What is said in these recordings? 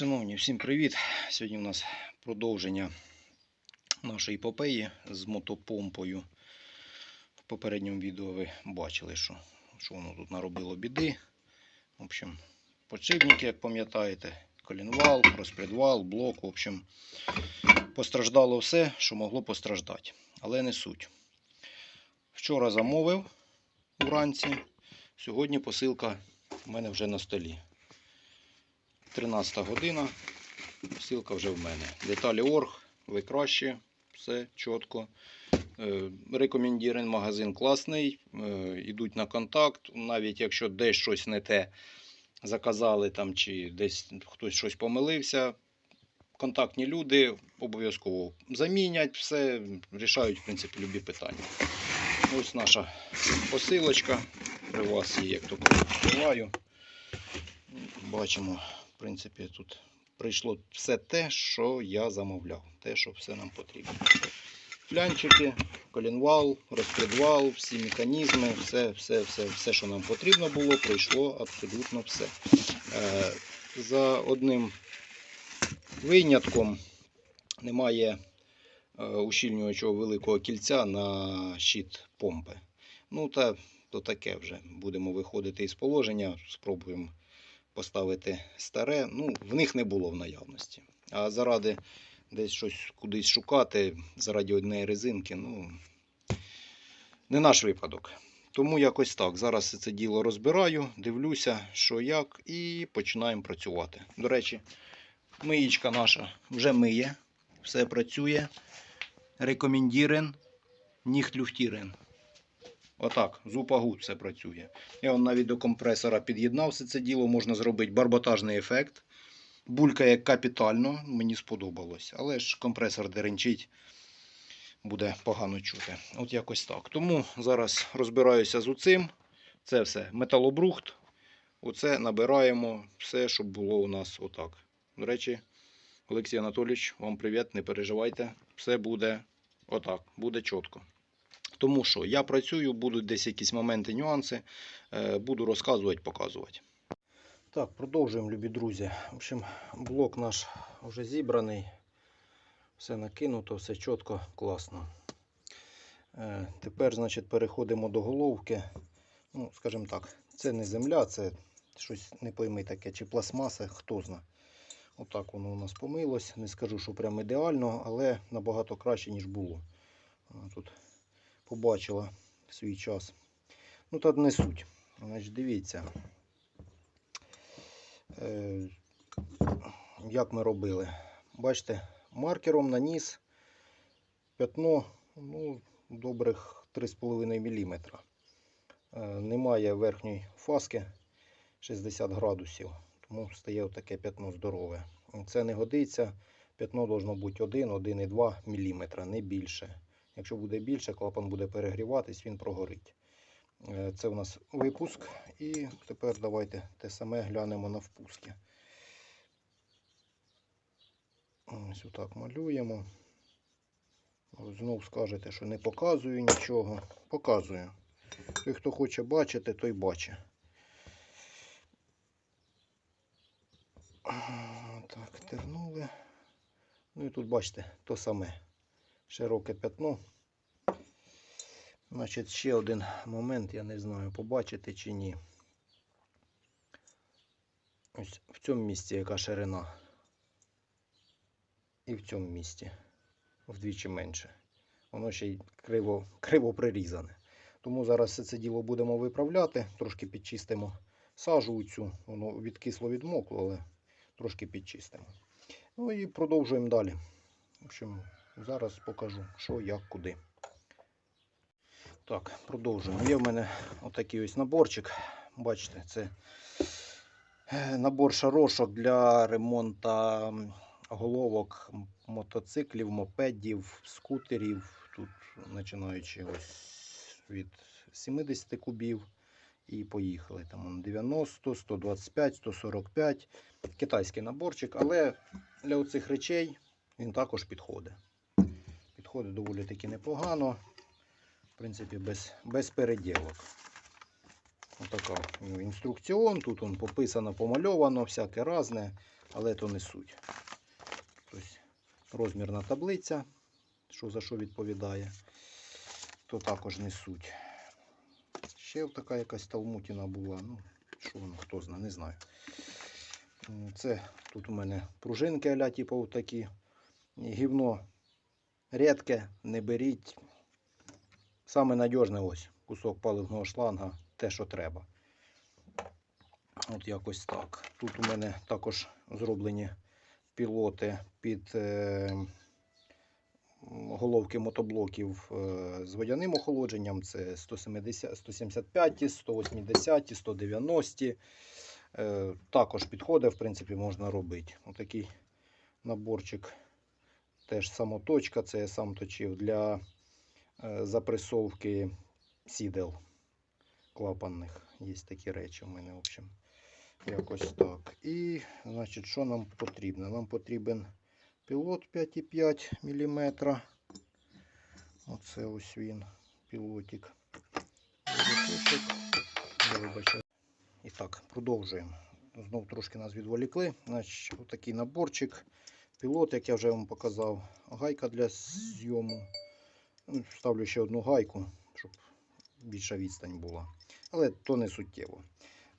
Шановні, всім привіт! Сьогодні у нас продовження нашої епопеї з мотопомпою. В попередньому відео ви бачили, що, що воно тут наробило біди. В общем, подшипники, як пам'ятаєте, колінвал, розпредвал, блок. В общем, постраждало все, що могло постраждати. Але не суть. Вчора замовив вранці. Сьогодні посилка в мене вже на столі. 13 година. Посилка вже в мене. Деталі Орг, ви краще, все чітко. Е, Рекомендуємо магазин класний. е, Йдуть на контакт. Навіть якщо десь щось не те заказали там, чи десь хтось щось помилився. Контактні люди обов'язково замінять все, рішають в принципі любі питання. Ось наша посилочка. При вас є, як то відкриваю. Бачимо, принципі, тут прийшло все те, що я замовляв. Те, що все нам потрібно. Флянчики, колінвал, розпредвал, всі механізми, все, все, все, все, що нам потрібно було, прийшло абсолютно все. Е, За одним винятком немає е, ущільнювачого великого кільця на щит помпи. Ну та то таке вже. Будемо виходити із положення, спробуємо поставити старе. Ну, в них не було в наявності. А заради десь щось кудись шукати, заради однієї резинки, ну не наш випадок. Тому якось так. Зараз це діло розбираю, дивлюся, що як, і починаємо працювати. До речі, миєчка наша вже миє, все працює. Рекомендірен, ніхтлюфтірен. Отак, зупагут все працює. Я навіть до компресора під'єднав все це діло, можна зробити барботажний ефект. Булькає капітально, мені сподобалось. Але ж компресор деренчить, буде погано чути. От якось так. Тому зараз розбираюся з оцим. Це все металобрухт. Оце набираємо все, щоб було у нас отак. До речі, Олексій Анатолійович, вам привіт, не переживайте. Все буде отак, буде чітко. Тому що я працюю, будуть десь якісь моменти, нюанси. е, Буду розказувати, показувати. Так, продовжуємо, любі друзі. В общем, блок наш вже зібраний. Все накинуто, все чітко, класно. Е, Тепер, значить, переходимо до головки. Ну, скажімо так, це не земля, це щось не пойми таке, чи пластмаса, хто зна. Отак воно у нас помилось. Не скажу, що прям ідеально, але набагато краще, ніж було. Тут побачила в свій час. Ну, та не суть. Значить, дивіться, е, як ми робили. Бачите, маркером наніс пятно ну, добрих 3,5 мм. Е, немає верхньої фаски 60 градусів, тому стає таке пятно здорове. Це не годиться. Пятно должно бути 1, 1,2 мм, не більше. Якщо буде більше, клапан буде перегріватись, він прогорить. Е, Це у нас випуск. І тепер давайте те саме глянемо на впуски. Ось отак малюємо. Знову скажете, що не показую нічого. Показую. Той, хто хоче бачити, той бачить. Так, тернули. Ну і тут бачите, то саме широке пятно. Значить, ще один момент, я не знаю, побачите чи ні. Ось в цьому місці яка ширина. І в цьому місці вдвічі менше. Воно ще й криво, криво прирізане. Тому зараз все це діло будемо виправляти, трошки підчистимо сажу цю, воно відкисло відмокло, але трошки підчистимо. Ну і продовжуємо далі. В общем, зараз покажу, що, як, куди. Так, продовжуємо. Є в мене отакий ось наборчик. Бачите, це е, набор шарошок для ремонту головок мотоциклів, мопедів, скутерів. Тут починаючи ось від 70 кубів і поїхали. Там 90, 125, 145. Китайський наборчик, але для оцих речей він також підходить. Підходить доволі таки непогано. В принципі, без, без переділок. Отака ну, інструкціон. Тут он пописано, помальовано, всяке разне, але то не суть. Тобто розмірна таблиця, що за що відповідає, то також не суть. Ще така якась талмутіна була. Ну, що воно, хто знає, не знаю. Це тут у мене пружинки аля, типу, такі. Гівно рідке, не беріть. Саме надіжне ось кусок паливного шланга, те, що треба. От якось так. Тут у мене також зроблені пілоти під е, головки мотоблоків е, з водяним охолодженням. Це 170, 175, 180, 190. Е, також підходить, в принципі, можна робити. Отакий наборчик. Теж самоточка, це я сам точив для е, запресовки сідел клапанних. Є такі речі у мене, в общем. Якось так. І, значить, що нам потрібно? Нам потрібен пілот 5,5 мм. Оце ось він, пілотик. І так, продовжуємо. Знову трошки нас відволікли. Значить, отакий наборчик. Пілот, як я вже вам показав, гайка для зйому. Ну, Ставлю ще одну гайку, щоб більша відстань була. Але то не суттєво.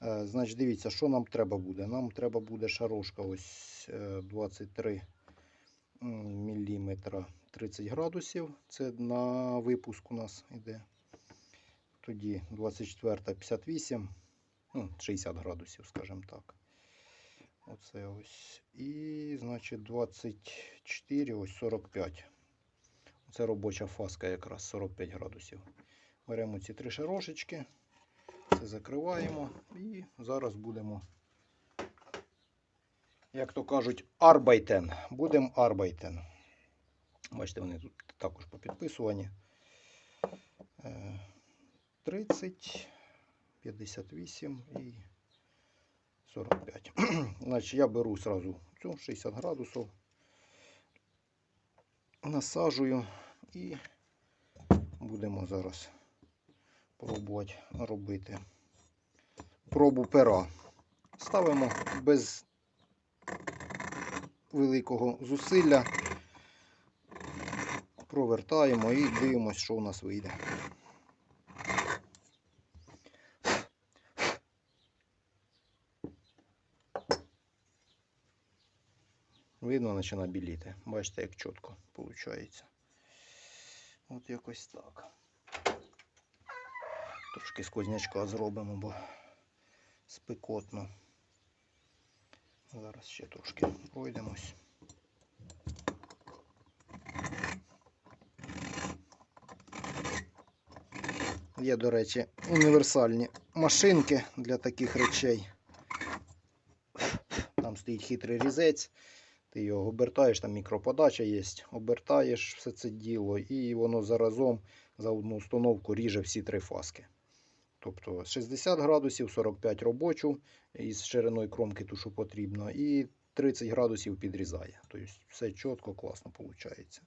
Е, Значить, дивіться, що нам треба буде. Нам треба буде шарошка ось е, 23 мм 30 градусів. Це на випуск у нас йде. Тоді 24 58, ну, 60 градусів, скажімо так. Оце ось. І, значить, 24, ось 45. Це робоча фаска якраз 45 градусів. Беремо ці три шарошечки, це закриваємо і зараз будемо, як то кажуть, арбайтен. Будемо арбайтен. Бачите, вони тут також попідписувані. Е, 30, 58 і 45. Значить, я беру сразу цю 60 градусів, насаджую і будемо зараз пробувати робити пробу пера. Ставимо без великого зусилля, провертаємо і дивимося, що у нас вийде. Видно, починає біліти. Бачите, як чітко виходить. От якось так. Трошки сквознячка зробимо, бо спекотно. Зараз ще трошки пройдемось. Є, до речі, універсальні машинки для таких речей. Там стоїть хитрий різець. Ти його обертаєш, там мікроподача є, обертаєш все це діло, і воно заразом за одну установку ріже всі три фаски. Тобто 60 градусів, 45 робочу із шириною кромки ту, що потрібно, і 30 градусів підрізає. Тобто все чітко, класно виходить.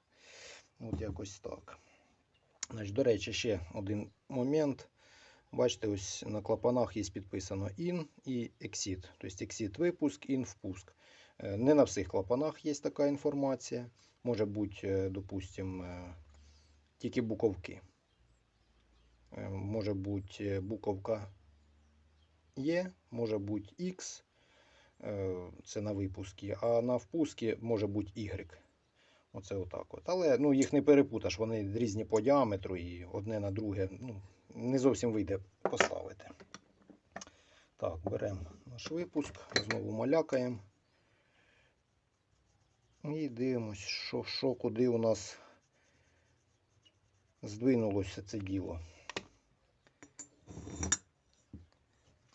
От якось так. Значить, до речі, ще один момент. Бачите, ось на клапанах є підписано IN і EXIT. Тобто EXIT випуск, IN впуск. Е, Не на всіх клапанах є така інформація. Може бути, е, допустимо, е, тільки буковки. Може бути буковка Є, може бути X, це на випускі, а на впускі може бути Y. Оце отак от. Але ну, їх не перепуташ, вони різні по діаметру і одне на друге ну, не зовсім вийде поставити. Так, беремо наш випуск, знову малякаємо. І дивимось, що, що куди у нас здвинулося це діло.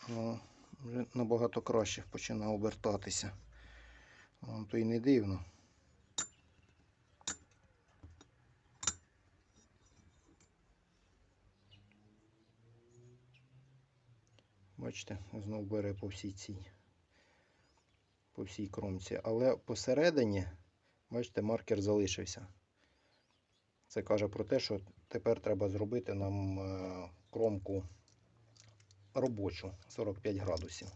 Ну, вже набагато краще починає обертатися. Вам то й не дивно. Бачите, знов бере по всій цій, по всій кромці. Але посередині, бачите, маркер залишився. Це каже про те, що тепер треба зробити нам е, кромку робочу 45 градусів.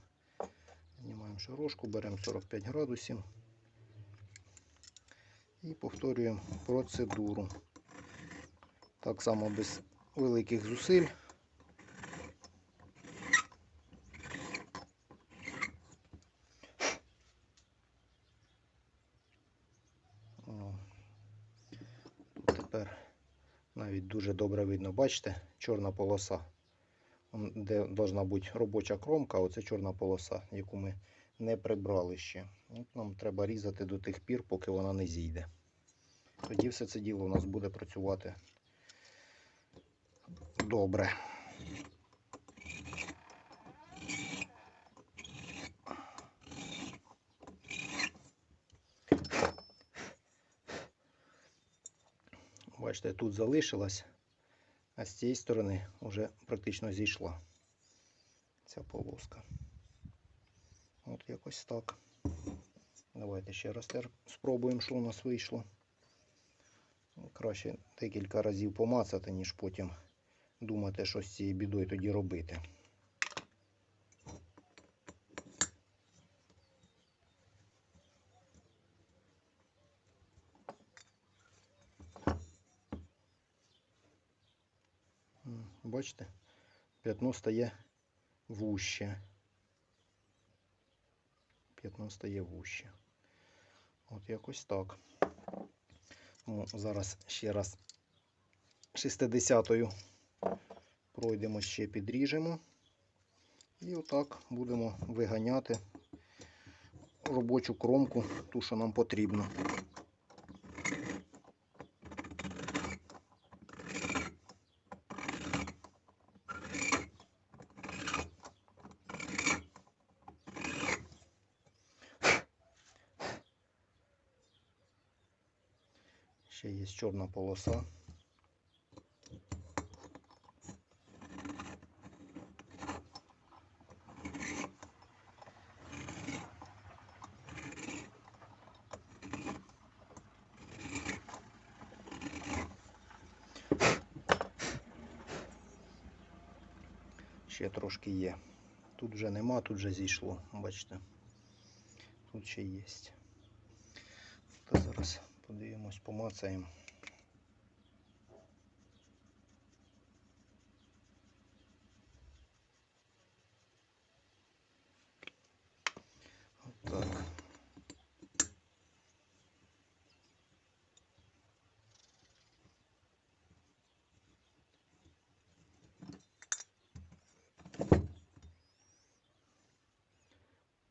Знімаємо шарошку, беремо 45 градусів і повторюємо процедуру. Так само без великих зусиль. Навіть дуже добре видно, бачите, чорна полоса. Де должна бути робоча кромка, оце чорна полоса, яку ми не прибрали ще. Нам треба різати до тих пір, поки вона не зійде. Тоді все це діло у нас буде працювати добре. Бачите, тут залишилась, а з цієї сторони вже практично зійшла ця полоска. От якось так. Давайте ще раз спробуємо, що у нас вийшло. Краще декілька разів помацати, ніж потім думати, що з цією бідою тоді робити. Бачите, п'ятно стає вуще. П'ятно стає вуще. От якось так. Ну, зараз ще раз 60-ю пройдемо ще підріжемо. І отак будемо виганяти робочу кромку, ту, що нам потрібно. Ще є чорна полоса. Ще трошки є. Тут вже нема, тут вже зійшло, бачите. Тут ще є. Подивимось, помацаємо. Отак.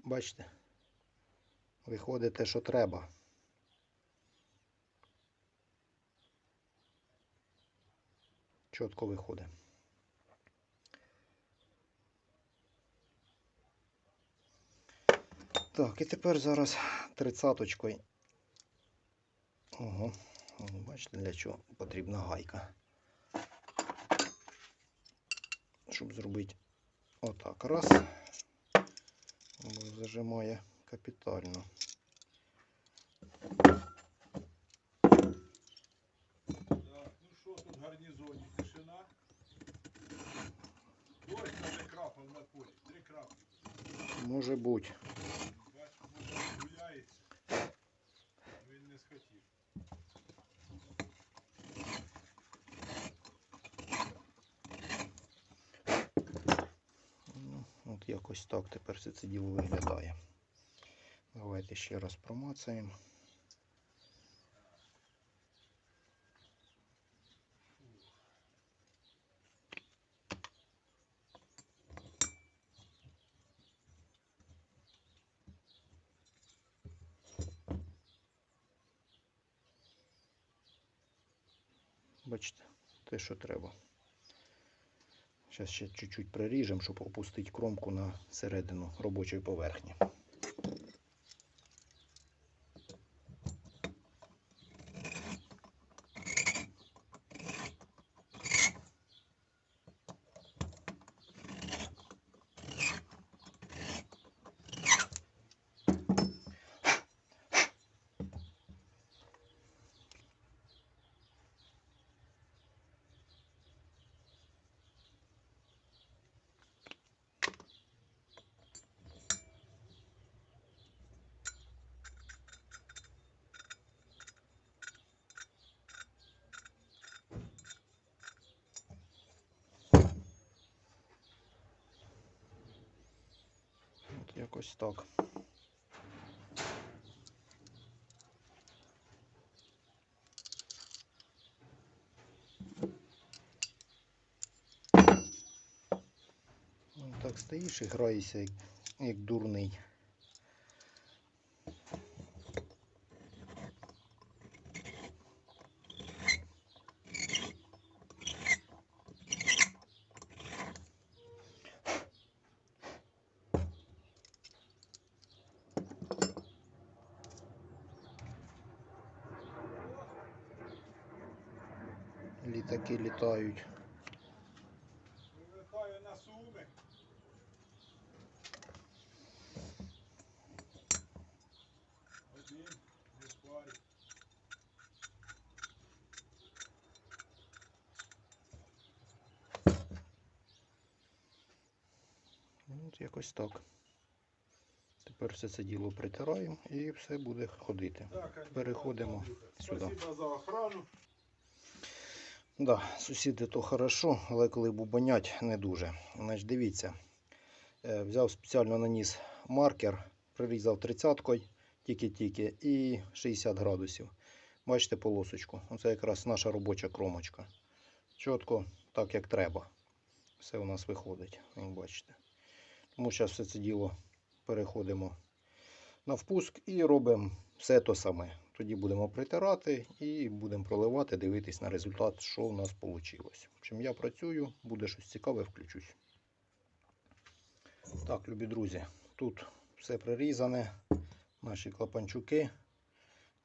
Бачите, виходить те, що треба. Чітко виходить. Так, і тепер зараз тридцяточкою. Ого, бачите, для чого потрібна гайка. Щоб зробити отак. Раз. Зажимає капітально. Так, ну що тут в гарнізоні? Тишина. Дощ навіть крапав на полі. Три краплі. Може бути. Гуляється. Ну, Він не схотів. От якось так тепер це діло виглядає. Давайте ще раз промацаємо. Бачите, те, що треба. Зараз ще чуть-чуть приріжемо, щоб опустити кромку на середину робочої поверхні. Якось так. Ну, Так стоїш і граєшся, як, як дурний. Літаки літають. Вилітаю на суми. Один, не парі. Ну, от якось так. Тепер все це діло притираємо і все буде ходити. Переходимо сюди. Да, сусіди то хорошо, але коли бубонять, не дуже. Значить, дивіться, е, взяв спеціально наніс маркер, прирізав тридцяткою, тільки-тільки, і 60 градусів. Бачите полосочку? Оце якраз наша робоча кромочка. Чітко, так як треба. Все у нас виходить, як бачите. Тому зараз все це діло переходимо на впуск і робимо все то саме. Тоді будемо притирати і будемо проливати, дивитись на результат, що у нас вийшло. Общем, я працюю, буде щось цікаве, включусь. Так, любі друзі, тут все прирізане, наші клапанчуки.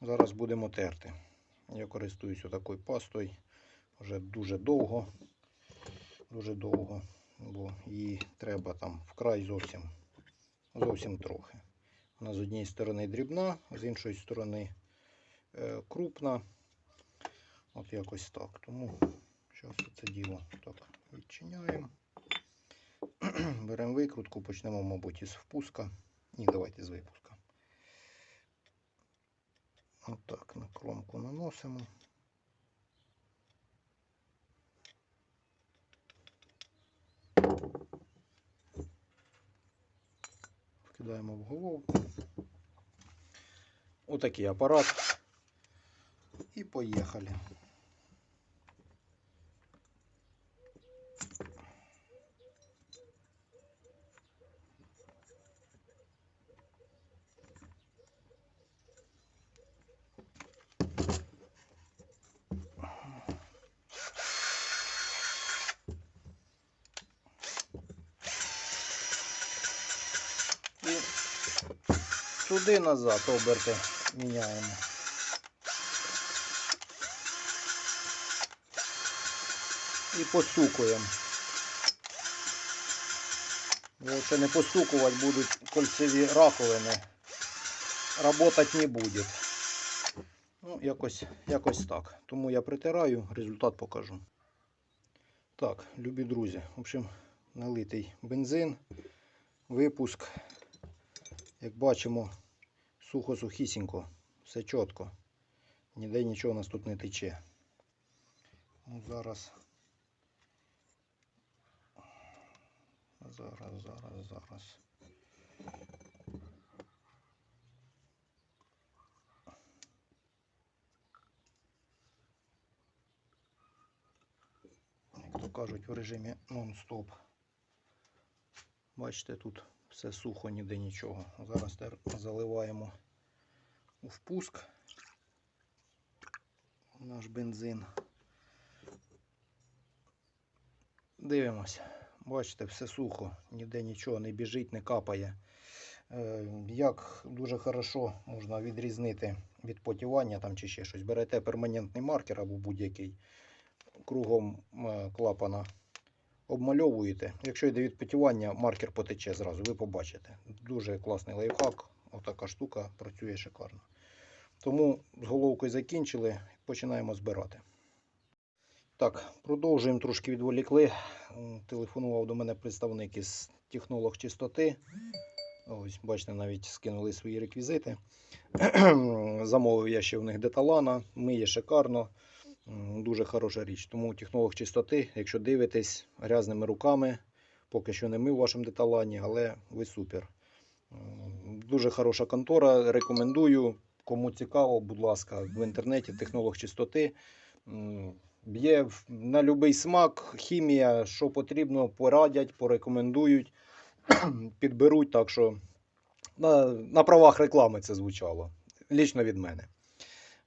Зараз будемо терти. Я користуюся такою пастою вже дуже довго, дуже довго, бо її треба там вкрай зовсім, зовсім трохи. Вона з однієї сторони дрібна, з іншої сторони е, крупна. От якось так. Тому зараз це діло так відчиняємо. Беремо викрутку, почнемо, мабуть, із впуска. Ні, давайте з випуска. Отак на кромку наносимо. Вкидаємо в головку. Отакий апарат. І поїхали. І туди назад оберти міняємо. І постукуємо. Якщо не постукувати будуть кольцеві раковини, работать не буде. Ну, якось, якось так. Тому я притираю, результат покажу. Так, любі друзі, в общем, налитий бензин, випуск. Як бачимо, сухо-сухісінько, все чітко. Ніде нічого у нас тут не тече. Ну, зараз. Зараз, зараз, зараз. Як то кажуть, в режимі нон-стоп. Бачите, тут все сухо, ніде нічого. Зараз заливаємо у впуск наш бензин. Дивимось. Бачите, все сухо, ніде нічого не біжить, не капає. Е, Як дуже хорошо можна відрізнити від потівання там чи ще щось. Берете перманентний маркер або будь-який кругом е, клапана обмальовуєте. Якщо йде від потівання, маркер потече зразу, ви побачите. Дуже класний лайфхак. Отака штука працює шикарно. Тому з головкою закінчили, починаємо збирати. Так, продовжуємо трошки відволікли. Телефонував до мене представник із технолог чистоти. Ось, бачите, навіть скинули свої реквізити. Замовив я ще в них деталана, миє шикарно. Дуже хороша річ. Тому технолог чистоти, якщо дивитесь грязними руками, поки що не ми в вашому деталані, але ви супер. Дуже хороша контора. Рекомендую. Кому цікаво, будь ласка, в інтернеті технолог чистоти. М, Є в- на будь-який смак, хімія, що потрібно, порадять, порекомендують, підберуть. Так що на, на правах реклами це звучало. Лічно від мене.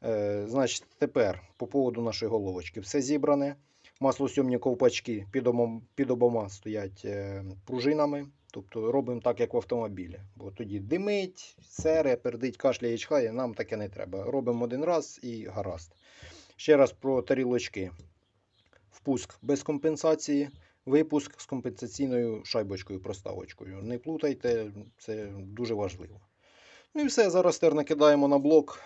Е, значить, тепер по поводу нашої головочки. Все зібране. Маслосьомні ковпачки під, обом, під обома стоять е, пружинами. Тобто робимо так, як в автомобілі. Бо тоді димить, сере, пердить, кашляє, чхає, нам таке не треба. Робимо один раз і гаразд. Ще раз про тарілочки. Впуск без компенсації, випуск з компенсаційною шайбочкою, проставочкою. Не плутайте, це дуже важливо. Ну і все, зараз тепер накидаємо на блок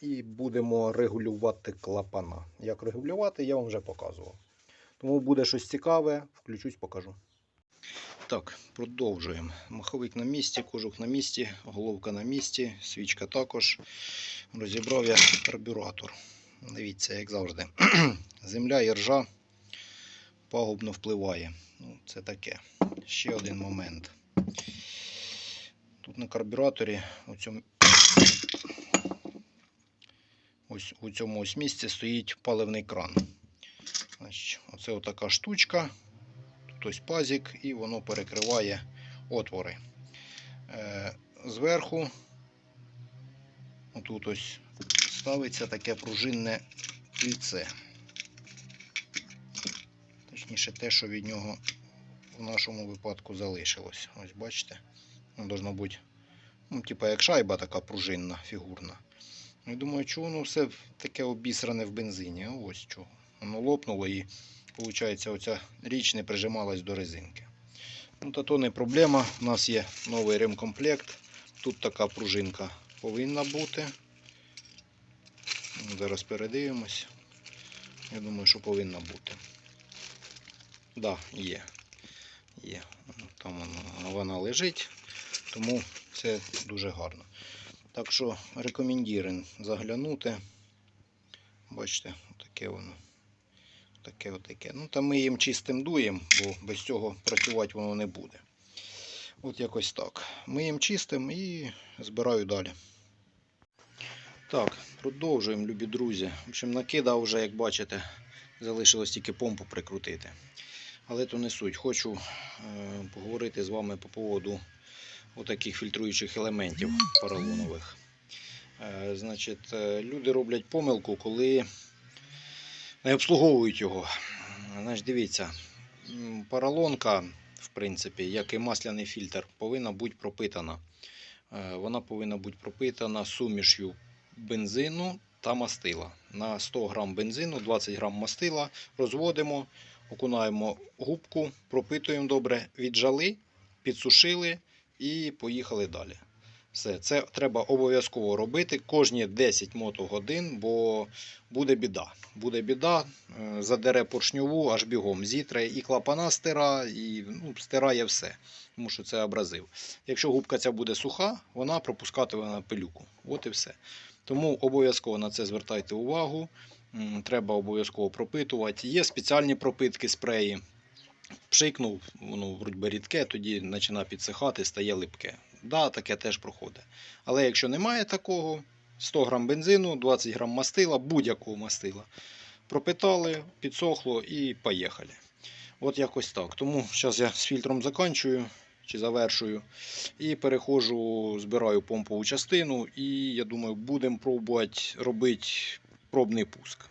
і будемо регулювати клапана. Як регулювати, я вам вже показував. Тому буде щось цікаве, включусь, покажу. Так, продовжуємо. Маховик на місці, кожух на місці, головка на місці, свічка також. Розібрав я карбюратор. Дивіться, як завжди. Земля і ржа пагубно впливає. Ну, це таке. Ще один момент. Тут на карбюраторі у цьому, ось у цьому ось місці стоїть паливний кран. Оце отака штучка. Тут ось пазик, і воно перекриває отвори. Е, зверху, отут ось ставиться таке пружинне кільце. Точніше, те, що від нього в нашому випадку залишилось. Ось бачите, воно должно бути, ну, типа як шайба така пружинна, фігурна. Ну, і думаю, чого воно все таке обісране в бензині? Ось чого. Воно лопнуло і, виходить, оця річ не прижималась до резинки. Ну, та то не проблема. У нас є новий ремкомплект. Тут така пружинка повинна бути. Ну, Зараз передивимось. Я думаю, що повинна бути. Так, да, є. Є. Там вона, вона лежить, тому це дуже гарно. Так що рекомендуємо заглянути. Бачите, таке воно. Таке отаке. Ну, там ми їм чистим дуємо, бо без цього працювати воно не буде. От якось так. Ми їм чистим і збираю далі. Так, продовжуємо, любі друзі. В общем, накидав вже, як бачите, залишилось тільки помпу прикрутити. Але то не суть. Хочу е, поговорити з вами по поводу отаких фільтруючих елементів поролонових. Е, значить, е, люди роблять помилку, коли не обслуговують його. Значить, дивіться, поролонка, в принципі, як і масляний фільтр, повинна бути пропитана. Е, Вона повинна бути пропитана сумішю бензину та мастила. На 100 грам бензину, 20 грам мастила розводимо, окунаємо губку, пропитуємо добре, віджали, підсушили і поїхали далі. Все, це треба обов'язково робити кожні 10 мотогодин, бо буде біда. Буде біда, е, задере поршньову, аж бігом зітре і клапана стира, і ну, стирає все, тому що це абразив. Якщо губка ця буде суха, вона пропускатиме на пилюку. От і все. Тому обов'язково на це звертайте увагу. Треба обов'язково пропитувати. Є спеціальні пропитки спреї. Пшикнув, воно вроді рідке, тоді починає підсихати, стає липке. Да, таке теж проходить. Але якщо немає такого, 100 грам бензину, 20 грам мастила, будь-якого мастила. Пропитали, підсохло і поїхали. От якось так. Тому зараз я з фільтром закінчую чи завершую. І переходжу, збираю помпову частину, і я думаю, будемо пробувати робити пробний пуск.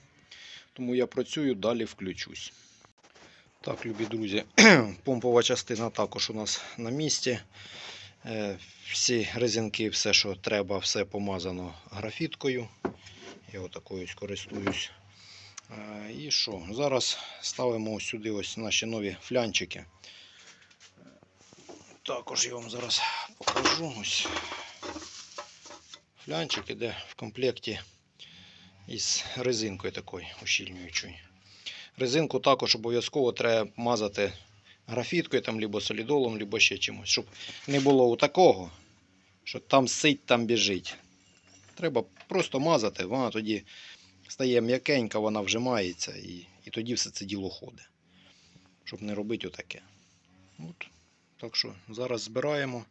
Тому я працюю, далі включусь. Так, любі друзі, помпова частина також у нас на місці. Е, Всі резинки, все, що треба, все помазано графіткою. Я отакою користуюсь. Е, І що? Зараз ставимо сюди ось наші нові флянчики. Також я вам зараз покажу. Ось флянчик іде в комплекті із резинкою такою ущільнюючою. Резинку також обов'язково треба мазати графіткою, там, либо солідолом, либо ще чимось, щоб не було такого, що там сить, там біжить. Треба просто мазати, вона тоді стає м'якенька, вона вжимається і, і тоді все це діло ходить. Щоб не робити отаке. От. Так що зараз збираємо.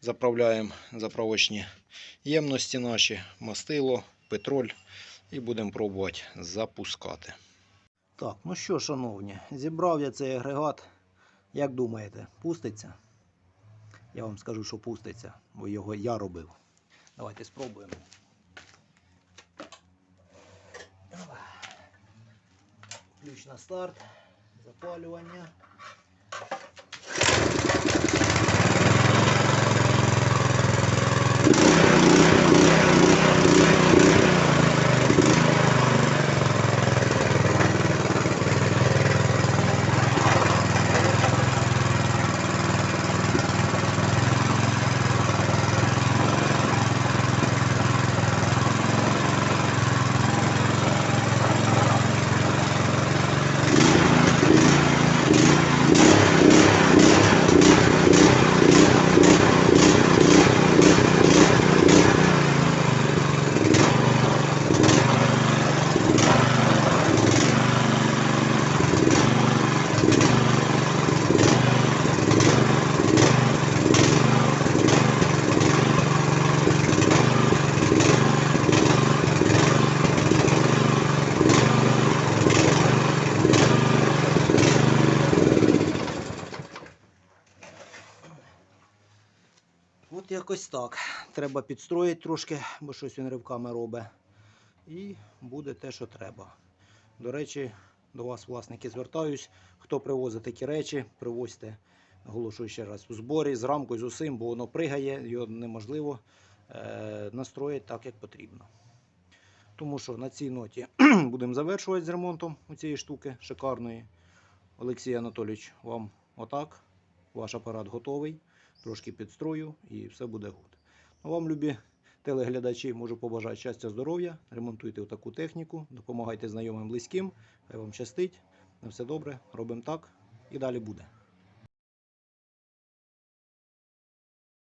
Заправляємо заправочні ємності наші, мастило, петроль і будемо пробувати запускати. Так, ну що, шановні, зібрав я цей агрегат. Як думаєте, пуститься? Я вам скажу, що пуститься, бо його я робив. Давайте спробуємо. Ключ на старт, запалювання. Якось так. Треба підстроїти трошки, бо щось він ривками робить. І буде те, що треба. До речі, до вас, власники, звертаюсь. Хто привозить такі речі, привозьте, оголошую ще раз, у зборі з рамкою, з усім, бо воно пригає, його неможливо е, настроїти так, як потрібно. Тому що на цій ноті будемо завершувати з ремонтом цієї штуки шикарної. Олексій Анатолійович, вам отак. Ваш апарат готовий трошки підстрою і все буде гуд. Ну, вам, любі телеглядачі, можу побажати щастя, здоров'я, ремонтуйте таку техніку, допомагайте знайомим близьким, хай вам щастить. На все добре, робимо так і далі буде.